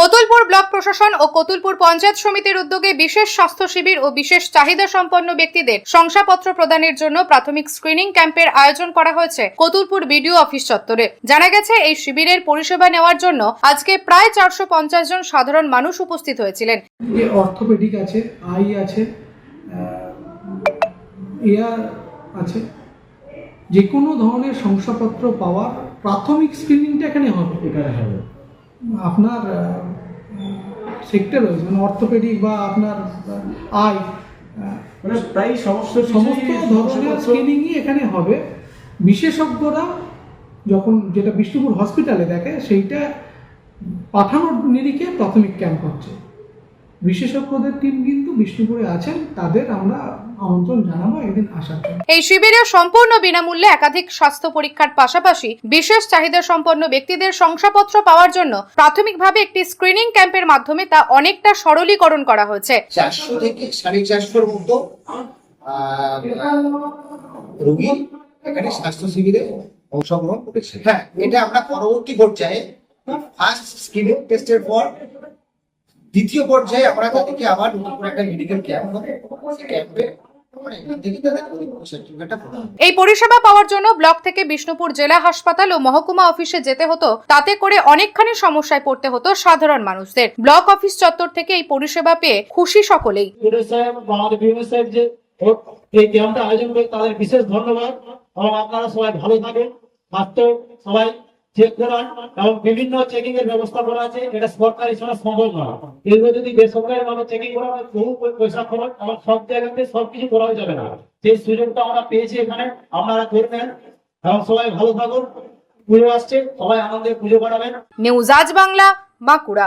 Kotulpur block প্রশাসন ও কতুলপুর পঞ্চায়েত সমিতির উদ্যোগে বিশেষ স্বাস্থ্য শিবির ও বিশেষ চাহিদা সম্পন্ন ব্যক্তিদের শংসাপত্র প্রদানের জন্য প্রাথমিক স্ক্রিনিং ক্যাম্পের আয়োজন করা হয়েছে কতুলপুর বিডিও অফিস চত্বরে। জানা গেছে এই শিবিরের পরিষেবা নেওয়ার জন্য আজকে প্রায় চারশো পঞ্চাশ জন সাধারণ মানুষ উপস্থিত হয়েছিলেন। যে অর্থোপেডিক আছে আই আছে এয়ার আছে। যে কোনো ধরনের শংসাপত্র পাওয়ার প্রাথমিক স্ক্রিনিংটা এখানে হবে। এখানে হবে। আপনার সেক্টর রয়েছে মানে অর্থোপেডিক বা আপনার আই মানে প্রায় সমস্ত সমস্ত ধরনের স্ক্রিনিংই এখানে হবে। বিশেষজ্ঞরা যখন যেটা বিষ্ণুপুর হসপিটালে দেখে সেইটা পাঠানোর নিরিখে প্রাথমিক ক্যাম্প হচ্ছে। বিশেষজ্ঞদের টিম কিন্তু বিষ্ণুপুরে আছেন তাদের আমরা আমন্ত্রণ জানাব একদিন আসার জন্য। এই শিবিরে সম্পূর্ণ বিনামূল্যে একাধিক স্বাস্থ্য পরীক্ষার পাশাপাশি বিশেষ চাহিদা সম্পন্ন ব্যক্তিদের শংসাপত্র পাওয়ার জন্য প্রাথমিকভাবে একটি স্ক্রিনিং ক্যাম্পের মাধ্যমে তা অনেকটা সরলীকরণ করা হয়েছে। চারশো থেকে সাড়ে চারশোর মতো রোগী এখানে স্বাস্থ্য শিবিরে অংশগ্রহণ করেছে। হ্যাঁ এটা আমরা পরবর্তী পর্যায়ে ফার্স্ট স্ক্রিনিং টেস্টের পর দ্বিতীয় পর্যায়ে আমরা তাদেরকে আবার নতুন করে একটা মেডিকেল ক্যাম্প হবে। সেই ক্যাম্পে। এই পরিষেবা পাওয়ার জন্য ব্লক থেকে বিষ্ণুপুর জেলা হাসপাতাল ও মহকুমা অফিসে যেতে হতো তাতে করে অনেকখানি সমস্যায় পড়তে হতো সাধারণ মানুষদের। ব্লক অফিস চত্বর থেকে এই পরিষেবা পেয়ে খুশি সকলেই। এই ক্যাম্পটা আয়োজন করে তাদের বিশেষ ধন্যবাদ। এবং আপনারা সবাই ভালো থাকেন স্বাস্থ্য সবাই চেক করান এবং বিভিন্ন চেকিং এর ব্যবস্থা করা আছে। এটা সরকারি ছাড়া সম্ভব না। এগুলো যদি বেসরকারি মানুষ চেকিং করা হয়, বহু পয়সা খরচ, এবং সব জায়গাতে সবকিছু করা যাবে না। সেই সুযোগটা আমরা পেয়েছি এখানে। আপনারা করবেন এবং সবাই ভালো থাকুন। পুজো আসছে। সবাই আনন্দে পুজো করাবেন নিউজ আজ বাংলা, বাঁকুড়া।